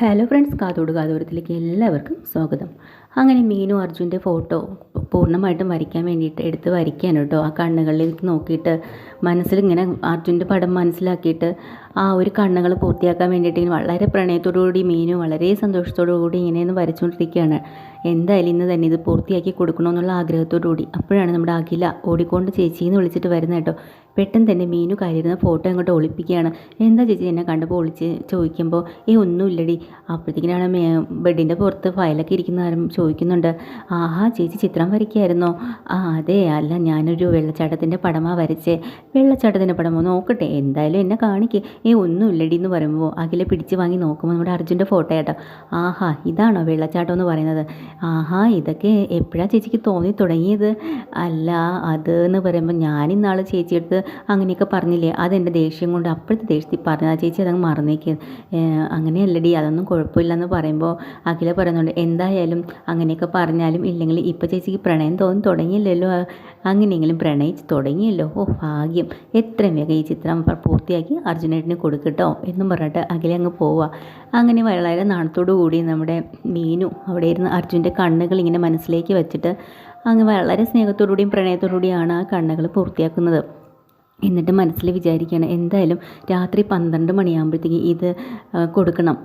Hello friends കാതോട് കാതോരത്തിലേക്ക് എല്ലാവർക്കും സ്വാഗതം. അങ്ങനെ മീനു അർജുന്റെ ഫോട്ടോ പൂർണമായിട്ടും വരയ്ക്കാൻ വേണ്ടിയിട്ട് എടുത്ത് വരയ്ക്കാൻ കേട്ടോ. ആ കണ്ണുകളിലേക്ക് നോക്കിയിട്ട് മനസ്സിലിങ്ങനെ അർജുന്റെ പടം മനസ്സിലാക്കിയിട്ട് ആ ഒരു കണ്ണുകൾ പൂർത്തിയാക്കാൻ വേണ്ടിയിട്ട് ഇങ്ങനെ വളരെ പ്രണയത്തോടുകൂടി മീനു വളരെ സന്തോഷത്തോടു കൂടി ഇങ്ങനെയൊന്ന് വരച്ചുകൊണ്ടിരിക്കുകയാണ്. എന്തായാലും ഇന്ന് തന്നെ ഇത് പൂർത്തിയാക്കി കൊടുക്കണമെന്നുള്ള ആഗ്രഹത്തോടുകൂടി. അപ്പോഴാണ് നമ്മുടെ അഖില ഓടിക്കൊണ്ട് ചേച്ചിന്ന് വിളിച്ചിട്ട് വരുന്നത് കേട്ടോ. പെട്ടെന്ന് തന്നെ മീനു കരുതുന്ന ഫോട്ടോ അങ്ങോട്ട് ഒളിപ്പിക്കുകയാണ്. എന്താ ചേച്ചി എന്നെ കണ്ടപ്പോൾ ഒളിച്ച് ചോദിക്കുമ്പോൾ ഏ ഒന്നുമില്ലടി. അപ്പോഴത്തേക്കിനാണ് മേ ബെഡിന്റെ പുറത്ത് ഫയലൊക്കെ ഇരിക്കുന്ന ആരും ചോദിക്കുന്നുണ്ട്. ആഹാ ചേച്ചി ചിത്രം വരയ്ക്കായിരുന്നോ? ആ അതെ അല്ല ഞാനൊരു വെള്ളച്ചാട്ടത്തിന്റെ പടമാണ് വരച്ചേ. വെള്ളച്ചാട്ടത്തിന്റെ പടമോ? നോക്കട്ടെ എന്തായാലും എന്നെ കാണിക്ക്. ഏ ഒന്നുമില്ലടി എന്ന് പറയുമ്പോൾ അഖിലെ പിടിച്ച് വാങ്ങി നോക്കുമ്പോൾ നമ്മുടെ അർജുന്റെ ഫോട്ടോ കേട്ടോ. ആഹാ ഇതാണോ വെള്ളച്ചാട്ടം എന്ന് പറയുന്നത്? ആഹാ ഇതൊക്കെ എപ്പോഴാണ് ചേച്ചിക്ക് തോന്നി തുടങ്ങിയത്? അല്ല അത് എന്ന് പറയുമ്പോൾ ഞാനിന്നാൾ ചേച്ചിയെടുത്ത് അങ്ങനെയൊക്കെ പറഞ്ഞില്ലേ? അതെന്റെ ദേഷ്യം കൊണ്ട് അപ്പോഴത്തെ ദേഷ്യത്തിൽ പറഞ്ഞാൽ ചേച്ചി അതങ്ങ് മറന്നേക്ക്. അങ്ങനെയല്ലടി അതൊന്നും കുഴപ്പമില്ലെന്ന് പറയുമ്പോൾ അഖില പറയുന്നുണ്ട് എന്തായാലും അങ്ങനെയൊക്കെ പറഞ്ഞാലും ഇല്ലെങ്കിൽ ഇപ്പോൾ ചേച്ചിക്ക് പ്രണയം തോന്നി തുടങ്ങിയില്ലല്ലോ. അങ്ങനെയെങ്കിലും പ്രണയിച്ച് തുടങ്ങിയല്ലോ. ഓ ഭാഗ്യം. എത്രയും വേഗം ഈ ചിത്രം പൂർത്തിയാക്കി അർജുനേട്ടിന് കൊടുക്കട്ടോ എന്നും പറഞ്ഞിട്ട് അഖില അങ്ങ് പോവുക അങ്ങനെ വളരെ നാണത്തോടു കൂടി നമ്മുടെ മീനു അവിടെ ഇരുന്ന് അർജുന്റെ കണ്ണുകൾ ഇങ്ങനെ മനസ്സിലേക്ക് വെച്ചിട്ട് അങ്ങ് വളരെ സ്നേഹത്തോടുകൂടിയും പ്രണയത്തോടുകൂടിയാണ് ആ കണ്ണുകൾ പൂർത്തിയാക്കുന്നത്. എന്നിട്ട് മനസ്സിൽ വിചാരിക്കുകയാണ് എന്തായാലും രാത്രി പന്ത്രണ്ട് മണിയാകുമ്പോഴത്തേക്ക് ഇത് കൊടുക്കണം.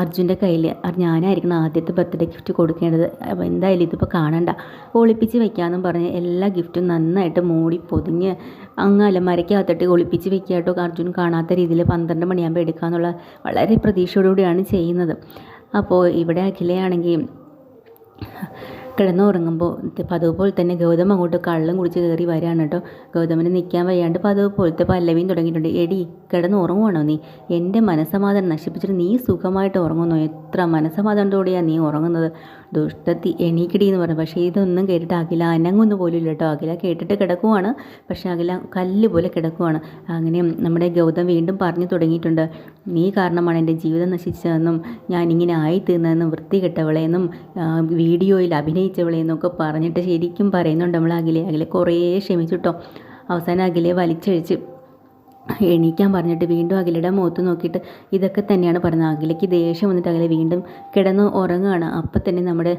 അർജുന്റെ കയ്യിൽ ഞാനായിരിക്കണം ആദ്യത്തെ ബർത്ത്ഡേ ഗിഫ്റ്റ് കൊടുക്കേണ്ടത്. അപ്പോൾ എന്തായാലും ഇതിപ്പോൾ കാണണ്ട. ഒളിപ്പിച്ച് വെക്കാമെന്നും പറഞ്ഞ് എല്ലാ ഗിഫ്റ്റും നന്നായിട്ട് മൂടി പൊതിഞ്ഞ് അങ്ങ് അലമാരയ്ക്കകത്തിട്ട് ഒളിപ്പിച്ച് വെക്കാട്ടോ കേട്ടോ. അർജുൻ കാണാത്ത രീതിയിൽ പന്ത്രണ്ട് മണിയാകുമ്പോൾ എടുക്കാമെന്നുള്ള വളരെ പ്രതീക്ഷയോടുകൂടിയാണ് ചെയ്യുന്നത്. അപ്പോൾ ഇവിടെ അഖിലയാണെങ്കിൽ കിടന്നുറങ്ങുമ്പോൾ പതിവ് പോലെ തന്നെ ഗൗതം അങ്ങോട്ട് കള്ളും കുടിച്ച് കയറി വരാണ് കേട്ടോ. ഗൗതമന് നിൽക്കാൻ വയ്യാണ്ട് പതിവ് പോലത്തെ പല്ലവിയും തുടങ്ങിയിട്ടുണ്ട്. എടി കിടന്ന് ഉറങ്ങുവാണോ നീ? എന്റെ മനസ്സമാധാനം നശിപ്പിച്ചിട്ട് നീ സുഖമായിട്ട് ഉറങ്ങുന്നു? എത്ര മനസ്സമാധാനത്തോടെയാണ് നീ ഉറങ്ങുന്നത്? ദുഷ്ടത്തി എണീക്കിടി എന്ന് പറഞ്ഞു. പക്ഷേ ഇതൊന്നും കേട്ടിട്ട് അഖില അനങ്ങൊന്നും പോലും കേട്ടോ. അഖില കേട്ടിട്ട് കിടക്കുവാണ്. പക്ഷേ അഖില കല്ല് പോലെ കിടക്കുവാണ്. അങ്ങനെ നമ്മുടെ ഗൗതം വീണ്ടും പറഞ്ഞു തുടങ്ങിയിട്ടുണ്ട്. നീ കാരണമാണ് എന്റെ ജീവിതം നശിച്ചതെന്നും ഞാൻ ഇങ്ങനെ ആയിത്തീർന്നതെന്നും വൃത്തികെട്ടവളെന്നും വീഡിയോയിൽ അഭിനയിച്ചവളെന്നൊക്കെ പറഞ്ഞിട്ട് ശരിക്കും പറയുന്നുണ്ട് നമ്മൾ അഖിലെ അഖിലെ കുറേ ക്ഷമിച്ചിട്ടോ അവസാനം അഖിലെ വലിച്ചഴിച്ച് എണീക്കാൻ പറഞ്ഞിട്ട് വീണ്ടും അഖിലയുടെ മുഖത്ത് നോക്കിയിട്ട് ഇതൊക്കെ തന്നെയാണ് പറഞ്ഞത്. അഖിലയ്ക്ക് ദേഷ്യം വന്നിട്ട് അഖില വീണ്ടും കിടന്ന് ഉറങ്ങുകയാണ്. അപ്പം തന്നെ നമ്മുടെ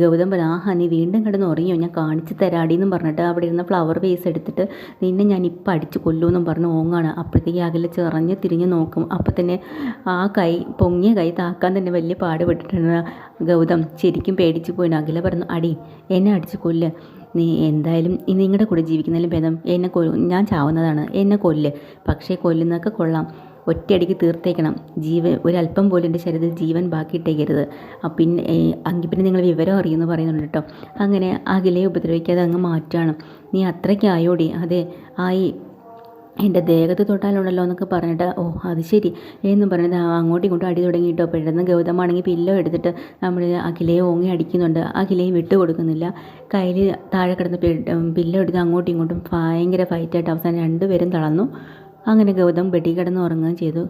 ഗൗതം പറഞ്ഞു ആഹാ നീ വീണ്ടും കിടന്ന് ഉറങ്ങിയോ? ഞാൻ കാണിച്ച് തരാടി എന്നും പറഞ്ഞിട്ട് അവിടെ ഇരുന്ന ഫ്ലവർ വേസ് എടുത്തിട്ട് നിന്നെ ഞാൻ ഇപ്പം അടിച്ച് കൊല്ലുമെന്നും പറഞ്ഞ് ഓങ്ങാണ്. അപ്പോഴത്തേക്ക് അഖില ചെറഞ്ഞ് തിരിഞ്ഞ് നോക്കും. അപ്പം തന്നെ ആ കൈ പൊങ്ങിയ കൈ താക്കാൻ തന്നെ വലിയ പാടുപെട്ടിട്ടുണ്ട് ഗൗതം. ശരിക്കും പേടിച്ച് പോയിന്. അഖില പറഞ്ഞു അടി എന്നെ അടിച്ച് കൊല്ല്. നീ എന്തായാലും നിങ്ങളുടെ കൂടെ ജീവിക്കുന്നതിലും ഭേദം എന്നെ കൊ ഞാൻ ചാവുന്നതാണ്. എന്നെ കൊല്ല്. പക്ഷേ കൊല്ലുന്നതൊക്കെ കൊള്ളാം. ഒറ്റയടിക്ക് തീർത്തേക്കണം. ജീവൻ ഒരല്പം പോലും എന്റെ ശരീരത്തിൽ ജീവൻ ബാക്കിയിട്ടേക്കരുത് പിന്നെ അങ്ങി പിന്നെ നിങ്ങൾ വിവരം അറിയുമെന്ന് പറയുന്നുണ്ട് കേട്ടോ. അങ്ങനെ അഖിലയെ ഉപദ്രവിക്കാതെ അങ്ങ് മാറ്റുകയാണ്. നീ അത്രയ്ക്ക് ആയോടി. അതെ ആയി. എന്റെ ദേഹത്ത് തൊട്ടാലുണ്ടല്ലോ എന്നൊക്കെ പറഞ്ഞിട്ട് ഓ അത് ശരി. എന്നും പറഞ്ഞിട്ട് അങ്ങോട്ടും ഇങ്ങോട്ടും അടി തുടങ്ങിയിട്ടോ പെട്ടെന്ന് ഗൗതമാണെങ്കിൽ പില്ലോ എടുത്തിട്ട് നമ്മൾ അഖിലയെ ഓങ്ങി അടിക്കുന്നുണ്ട്. അഖിലയും വിട്ടു കൊടുക്കുന്നില്ല. കയ്യിൽ താഴെ കിടന്ന് പില്ലോ എടുത്ത് അങ്ങോട്ടും ഇങ്ങോട്ടും ഭയങ്കര ഫൈറ്റായിട്ട് അവസാനം രണ്ടുപേരും തളർന്നു. അങ്ങനെ ഗൗതം ബെഡി കിടന്ന് ഉറങ്ങുകയും ചെയ്തു.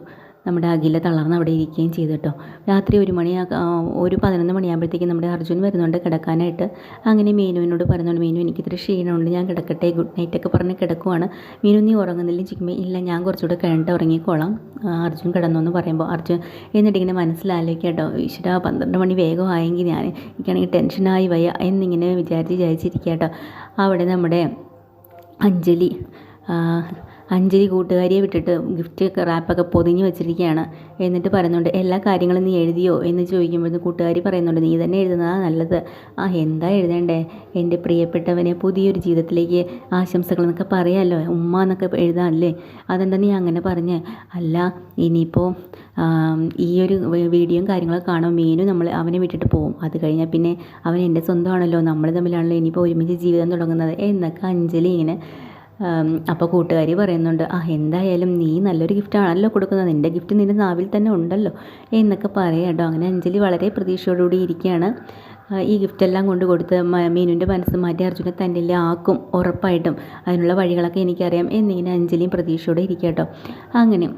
നമ്മുടെ അഖില തളർന്ന് അവിടെ ഇരിക്കുകയും ചെയ്തു കേട്ടോ. രാത്രി ഒരു മണി ഒരു പതിനൊന്ന് മണിയാകുമ്പോഴത്തേക്കും നമ്മുടെ അർജുൻ വരുന്നുണ്ട് കിടക്കാനായിട്ട്. അങ്ങനെ മീനുവിനോട് പറയുന്നുണ്ട് മീനു എനിക്ക് ഇത്ര ക്ഷീണമുണ്ട്. ഞാൻ കിടക്കട്ടെ ഗുഡ് നൈറ്റ് ഒക്കെ പറഞ്ഞ് കിടക്കുവാണ്. മീനു നീ ഉറങ്ങുന്നില്ല ചിക്കുമ്പോൾ ഇല്ല ഞാൻ കുറച്ചുകൂടെ കഴിഞ്ഞിട്ട് ഉറങ്ങിക്കോളാം. അർജുൻ കിടന്നു എന്ന് പറയുമ്പോൾ അർജുൻ എന്നിട്ടിങ്ങനെ മനസ്സിലാലോചിക്കുക കേട്ടോ ഈശ്വര പന്ത്രണ്ട് മണി വേഗം ആയെങ്കിൽ ഞാൻ എനിക്കാണെങ്കിൽ ടെൻഷനായി വയ്യ എന്നിങ്ങനെ വിചാരിച്ച് വിചാരിച്ചിരിക്കുക കേട്ടോ. അവിടെ നമ്മുടെ അഞ്ജലി അഞ്ജലി കൂട്ടുകാരിയെ വിട്ടിട്ട് ഗിഫ്റ്റ് റാപ്പൊക്കെ പൊതിഞ്ഞ് വെച്ചിരിക്കുകയാണ്. എന്നിട്ട് പറയുന്നുണ്ട് എല്ലാ കാര്യങ്ങളും നീ എഴുതിയോ? എന്ന് ചോദിക്കുമ്പോഴും കൂട്ടുകാരി പറയുന്നുണ്ട് നീ തന്നെ എഴുതുന്നതാണ് നല്ലത്. ആ എന്താ എഴുതേണ്ടേ? എന്റെ പ്രിയപ്പെട്ടവനെ പുതിയൊരു ജീവിതത്തിലേക്ക് ആശംസകൾ എന്നൊക്കെ പറയാമല്ലോ ഉമ്മ എന്നൊക്കെ എഴുതാമല്ലേ അതെന്താ നീ അങ്ങനെ പറഞ്ഞേ? അല്ല ഇനിയിപ്പോൾ ഈ ഒരു വീഡിയോയും കാര്യങ്ങളൊക്കെ കാണുമ്പോൾ മീനും നമ്മൾ അവനെ വിട്ടിട്ട് പോകും അത് കഴിഞ്ഞാൽ പിന്നെ അവൻ എന്റെ സ്വന്തമാണല്ലോ. നമ്മൾ തമ്മിലാണല്ലോ ഇനിയിപ്പോൾ ഒരുമിച്ച് ജീവിതം തുടങ്ങുന്നത്. എന്നൊക്കെ അഞ്ജലി ഇങ്ങനെ അപ്പോൾ കൂട്ടുകാരി പറയുന്നുണ്ട് ആ എന്തായാലും നീ നല്ലൊരു ഗിഫ്റ്റ് ആണല്ലോ കൊടുക്കുന്നത്. നിന്റെ ഗിഫ്റ്റ് നിന്റെ നാവിൽ തന്നെ ഉണ്ടല്ലോ. എന്നൊക്കെ പറയാം കേട്ടോ. അങ്ങനെ അഞ്ജലി വളരെ പ്രതീക്ഷയോടുകൂടി ഇരിക്കുകയാണ്. ഈ ഗിഫ്റ്റെല്ലാം കൊണ്ട് കൊടുത്ത് മീനുവിന്റെ മനസ്സ് മാറ്റി അർജുനെ തന്നെ ആക്കും ഉറപ്പായിട്ടും. അതിനുള്ള വഴികളൊക്കെ എനിക്കറിയാം. എന്നിങ്ങനെ അഞ്ജലിയും പ്രതീക്ഷയോടെ ഇരിക്കുക കേട്ടോ. അങ്ങനെ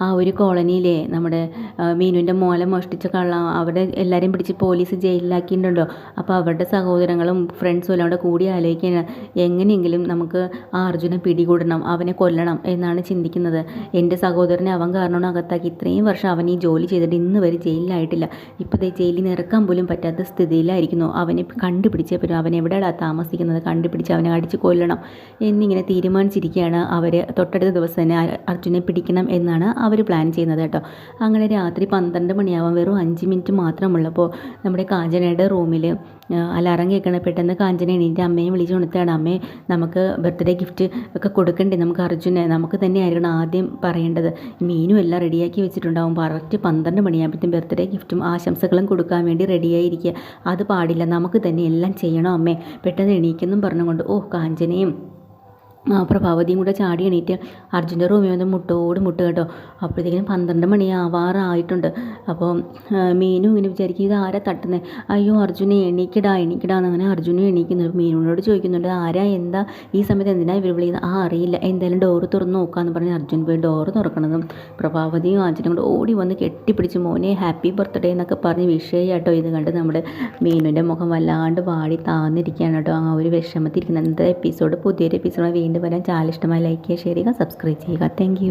ആ, ഒരു കോളനിയിലെ നമ്മുടെ മീനുവിന്റെ മോലെ മോഷ്ടിച്ച കള്ള അവിടെ എല്ലാവരെയും പിടിച്ച് പോലീസ് ജയിലിലാക്കിയിട്ടുണ്ടല്ലോ. അപ്പോൾ അവരുടെ സഹോദരങ്ങളും ഫ്രണ്ട്സും എല്ലാം കൂടെ കൂടി ആലോചിക്കുകയാണ് എങ്ങനെയെങ്കിലും നമുക്ക് ആ അർജുനെ പിടികൂടണം അവനെ കൊല്ലണം എന്നാണ് ചിന്തിക്കുന്നത്. എന്റെ സഹോദരനെ അവൻ കാരണമാണ് അകത്താക്കി ഇത്രയും വർഷം അവൻ ഈ ജോലി ചെയ്തിട്ട് ഇന്ന് വരെ ജയിലിലായിട്ടില്ല. ഇപ്പോൾ ജയിലിൽ നിറക്കാൻ പോലും പറ്റാത്ത സ്ഥിതിയിലായിരിക്കുന്നു. അവനെ കണ്ടുപിടിച്ചേ പറ്റും. അവൻ എവിടെയാണ് താമസിക്കുന്നത്? കണ്ടുപിടിച്ച് അവനെ അടിച്ച് കൊല്ലണം എന്നിങ്ങനെ തീരുമാനിച്ചിരിക്കുകയാണ് അവർ തൊട്ടടുത്ത ദിവസം തന്നെ അർജുനെ അർജുനെ പിടിക്കണം എന്നാണ് അവർ പ്ലാൻ ചെയ്യുന്നത് കേട്ടോ. അങ്ങനെ രാത്രി പന്ത്രണ്ട് മണിയാവാൻ വെറും അഞ്ച് മിനിറ്റ് മാത്രമുള്ളപ്പോൾ നമ്മുടെ കാഞ്ചനയുടെ റൂമിൽ അലാറം കേൾക്കണം പെട്ടെന്ന് കാഞ്ചന എണീറ്റ് അമ്മയെ വിളിച്ച് കൊടുത്താണ് അമ്മേ നമുക്ക് ബർത്ത്ഡേ ഗിഫ്റ്റ് ഒക്കെ കൊടുക്കണ്ടേ? നമുക്ക് അർജുനെ നമുക്ക് തന്നെ ആയിരിക്കണം ആദ്യം പറയേണ്ടത്. മീനും എല്ലാം റെഡിയാക്കി വെച്ചിട്ടുണ്ടാവും. കറക്റ്റ് പന്ത്രണ്ട് മണിയാകുമ്പോഴത്തേക്കും ബർത്ത്ഡേ ഗിഫ്റ്റും ആശംസകളും കൊടുക്കാൻ വേണ്ടി റെഡിയായിരിക്കുക അത് പാടില്ല. നമുക്ക് തന്നെ എല്ലാം ചെയ്യണം അമ്മേ. പെട്ടെന്ന് എണീക്കെന്നും പറഞ്ഞുകൊണ്ട് ഓ കാഞ്ചനയും പ്രഭാവതിയും കൂടെ ചാടി എണീറ്റ് അർജുന്റെ റൂമിൽ വന്ന് മുട്ടോട് മുട്ട് കേട്ടോ. അപ്പോഴത്തേക്കിനും പന്ത്രണ്ട് മണി ആവാറായിട്ടുണ്ട് അപ്പോൾ മീനു ഇങ്ങനെ വിചാരിക്കും ഇത് ആരാ തട്ടുന്നത് അയ്യോ അർജുനെ എണീക്കിടാ എന്ന് അങ്ങനെ അർജുനും എണീക്കുന്നു മീനുവിനോട് ചോദിക്കുന്നുണ്ട് ആരാ? എന്താ? ഈ സമയത്ത് എന്തിനാ ഇവർ വിളിക്കുന്നത്? ആ അറിയില്ല. എന്തായാലും ഡോറ് തുറന്ന് നോക്കാമെന്ന് പറഞ്ഞ് അർജുൻ പോയി ഡോറ് തുറക്കണതും. പ്രഭാവതിയും അർജുനും കൂടെ ഓടി വന്ന് കെട്ടിപ്പിടിച്ച് മോനെ ഹാപ്പി ബർത്ത്ഡേ എന്നൊക്കെ പറഞ്ഞ് വിഷയാട്ടോ ഇത് കണ്ട് നമ്മുടെ മീനുവിന്റെ മുഖം വല്ലാണ്ട് വാടി താന്നിരിക്കുകയാണ് കേട്ടോ. ആ ഒരു വിഷമത്തിരിക്കുന്നത് എന്താ എപ്പിസോഡ് പുതിയൊരു എപ്പിസോഡ് വീണ്ടും വരാൻ ചാനൽ ഇഷ്ടമായി ലൈക്ക് ചെയ്യുക ഷെയർ ചെയ്യുക സബ്സ്ക്രൈബ് ചെയ്യുക. താങ്ക്